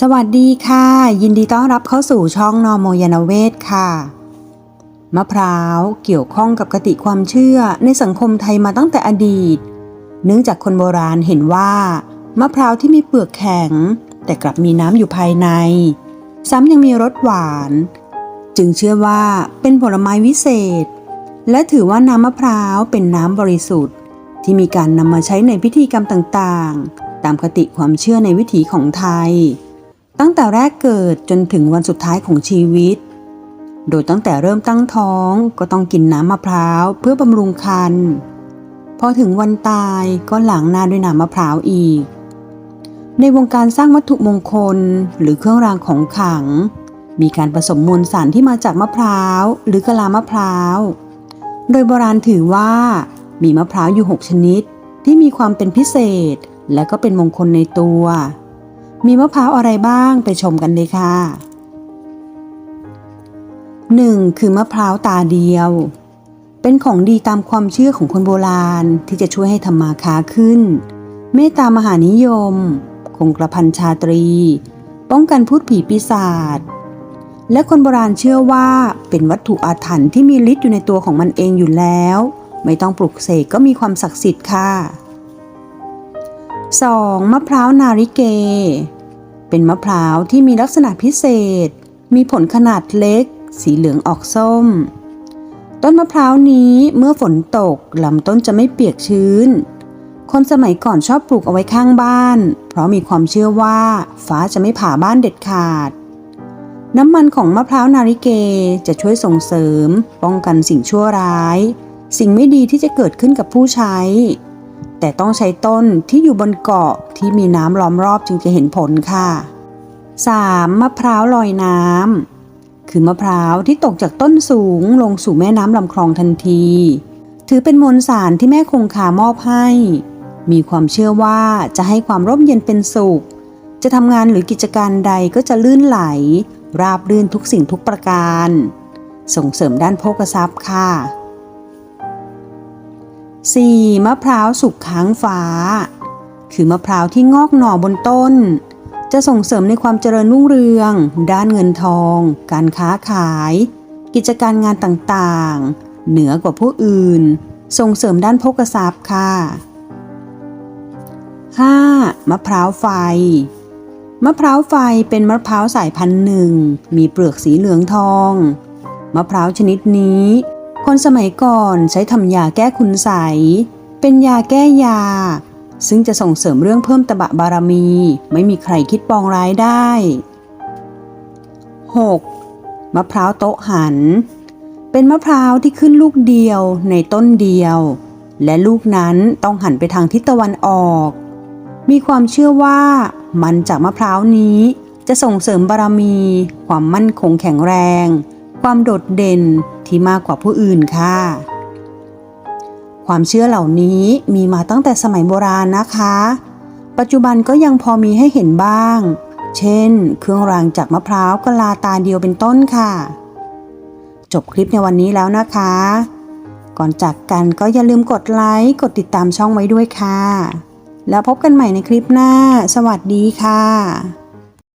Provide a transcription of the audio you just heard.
สวัสดีค่ะ ยินดีต้อนรับเข้าสู่ช่องนอโมยานเวศค่ะ มะพร้าวเกี่ยวข้องกับกติความเชื่อในสังคมไทยมาตั้งแต่อดีต เนื่องจากคนโบราณเห็นว่า มะพร้าวที่มีเปลือกแข็ง แต่กลับมีน้ำอยู่ภายใน ซ้ำยังมีรสหวาน จึงเชื่อว่าเป็นผลไม้วิเศษ และถือว่าน้ำมะพร้าวเป็นน้ำบริสุทธิ์ ที่มีการนำมาใช้ในพิธีกรรมต่างๆ ตามคติความเชื่อในวิถีของไทย ตั้งแต่แรกเกิดจนถึงวันสุดท้ายของชีวิต โดยตั้งแต่เริ่มตั้งท้องก็ต้องกินน้ำมะพร้าวเพื่อบำรุงครรภ์พอถึงวันตายก็หลังหน้าด้วยน้ำมะพร้าวอีก ในวงการสร้างวัตถุมงคลหรือเครื่องรางของขลัง มีการผสมมวลสารที่มาจากมะพร้าวหรือกะลามะพร้าว โดยโบราณถือว่ามีมะพร้าวอยู่ 6 ชนิดที่มีความเป็นพิเศษและก็เป็นมงคลในตัว มีมะพร้าวอะไรบ้างไปชมกันเลยค่ะ 1. คือมะพร้าวตาเดียว เป็นของดีตามความเชื่อของคนโบราณที่จะช่วยให้ทำมาค้าขึ้น เมตตามหานิยม คงกระพันชาตรี ป้องกันพูดผีปีศาจและคนโบราณเชื่อว่าเป็นวัตถุอาถรรพ์ที่มีฤทธิ์อยู่ในตัวของมันเองอยู่แล้ว ไม่ต้องปลุกเสกก็มีความศักดิ์สิทธิ์ค่ะ 2. มะพร้าวนาริเก เป็นมะพร้าวที่มีลักษณะพิเศษ มีผลขนาดเล็ก สีเหลืองออกส้ม ต้นมะพร้าวนี้เมื่อฝนตกลำต้นจะไม่เปียกชื้น คนสมัยก่อนชอบปลูกเอาไว้ข้างบ้าน เพราะมีความเชื่อว่าฟ้าจะไม่ผ่าบ้านเด็ดขาด น้ำมันของมะพร้าวนาริเกจะช่วยส่งเสริม ป้องกันสิ่งชั่วร้าย สิ่งไม่ดีที่จะเกิดขึ้นกับผู้ใช้ แต่ต้องใช้ต้นที่อยู่บนเกาะที่มีน้ำล้อมรอบจึงจะเห็นผลค่ะ 3. มะพร้าวลอยน้ำคือมะพร้าวที่ตกจากต้นสูงลงสู่แม่น้ำลำคลองทันที ถือเป็นมวลสารที่แม่คงคามอบให้ มีความเชื่อว่าจะให้ความร่มเย็นเป็นสุข จะทำงานหรือกิจการใดก็จะลื่นไหล ราบรื่นทุกสิ่งทุกประการ ส่งเสริมด้านโภคทรัพย์ค่ะ 4. มะพร้าวสุกค้างฟ้า คือมะพร้าวที่งอกหน่อบนต้น จะส่งเสริมในความเจริญรุ่งเรือง ด้านเงินทอง การค้าขาย กิจการงานต่างๆ เหนือกว่าผู้อื่น ส่งเสริมด้านโภคทรัพย์ค่ะ 5. มะพร้าวไฟ มะพร้าวไฟเป็นมะพร้าวสายพันธุ์หนึ่ง มีเปลือกสีเหลืองทอง มะพร้าวชนิดนี้ คนสมัยก่อนใช้ทำยาแก้คุณใส เป็นยาแก้ยา ซึ่งจะส่งเสริมเรื่องเพิ่มตบะบารมี ไม่มีใครคิดปองร้ายได้ 6. มะพร้าวโต๊ะหัน เป็นมะพร้าวที่ขึ้นลูกเดียวในต้นเดียว และลูกนั้นต้องหันไปทางทิศตะวันออก มีความเชื่อว่ามันจากมะพร้าวนี้จะส่งเสริมบารมี ความมั่นคงแข็งแรง ความโดดเด่น ที่มากกว่าผู้อื่นค่ะ ความเชื่อเหล่านี้มีมาตั้งแต่สมัยโบราณนะคะ ปัจจุบันก็ยังพอมีให้เห็นบ้าง เช่น เครื่องรางจากมะพร้าวกะลาตาเดียวเป็นต้นค่ะ จบคลิปในวันนี้แล้วนะคะ ก่อนจากกันก็อย่าลืมกดไลค์ กดติดตามช่องไว้ด้วยค่ะ แล้วพบกันใหม่ในคลิปหน้า สวัสดีค่ะ